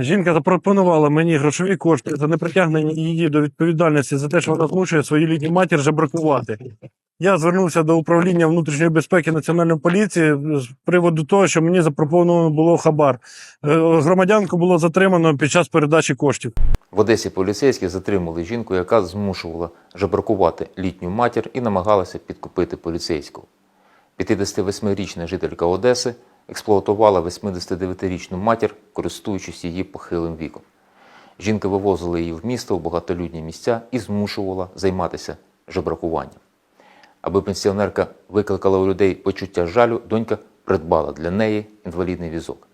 Жінка запропонувала мені грошові кошти за непритягнення її до відповідальності за те, що вона змушує свою літню матір жебракувати. Я звернувся до управління внутрішньої безпеки Національної поліції з приводу того, що мені запропоновано було хабар. Е, Громадянку було затримано під час передачі коштів. В Одесі поліцейські затримали жінку, яка змушувала жебракувати літню матір і намагалася підкупити поліцейського. 58-річна жителька Одеси експлуатувала 89-річну матір, користуючись її похилим віком. Жінка вивозила її в місто в багатолюдні місця і змушувала займатися жебракуванням. Аби пенсіонерка викликала у людей почуття жалю, донька придбала для неї інвалідний візок.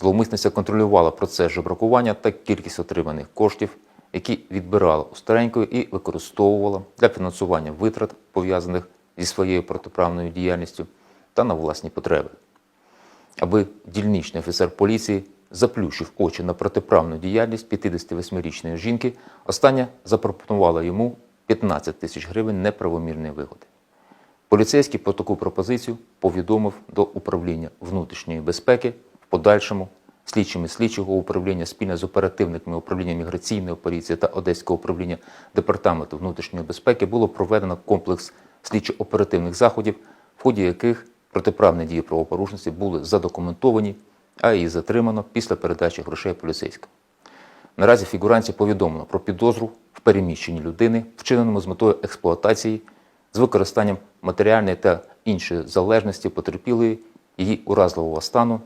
Зловмисниця контролювала процес жебракування та кількість отриманих коштів, які відбирала у старенької і використовувала для фінансування витрат, пов'язаних зі своєю протиправною діяльністю та на власні потреби. Аби дільничний офіцер поліції заплющив очі на протиправну діяльність 58-річної жінки, остання запропонувала йому 15 тисяч гривень неправомірної вигоди. Поліцейський про таку пропозицію повідомив до управління внутрішньої безпеки. В подальшому слідчими слідчого управління спільно з оперативниками управління міграційної поліції та Одеського управління департаменту внутрішньої безпеки було проведено комплекс слідчо-оперативних заходів, в ході яких протиправні дії правопорушниці були задокументовані, а її затримано після передачі грошей поліцейським. Наразі фігуранці повідомлено про підозру в переміщенні людини, вчиненому з метою експлуатації з використанням матеріальної та іншої залежності потерпілої, її уразливого стану,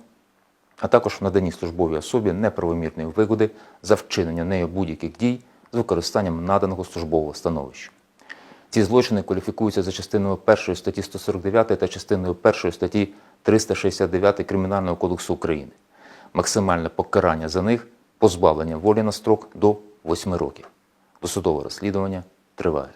а також в наданні службовій особі неправомірної вигоди за вчинення нею будь-яких дій з використанням наданого службового становища. Ці злочини кваліфікуються за частиною 1 статті 149 та частиною 1 статті 369 Кримінального кодексу України. Максимальне покарання за них позбавлення волі на строк до 8 років. Досудове розслідування триває.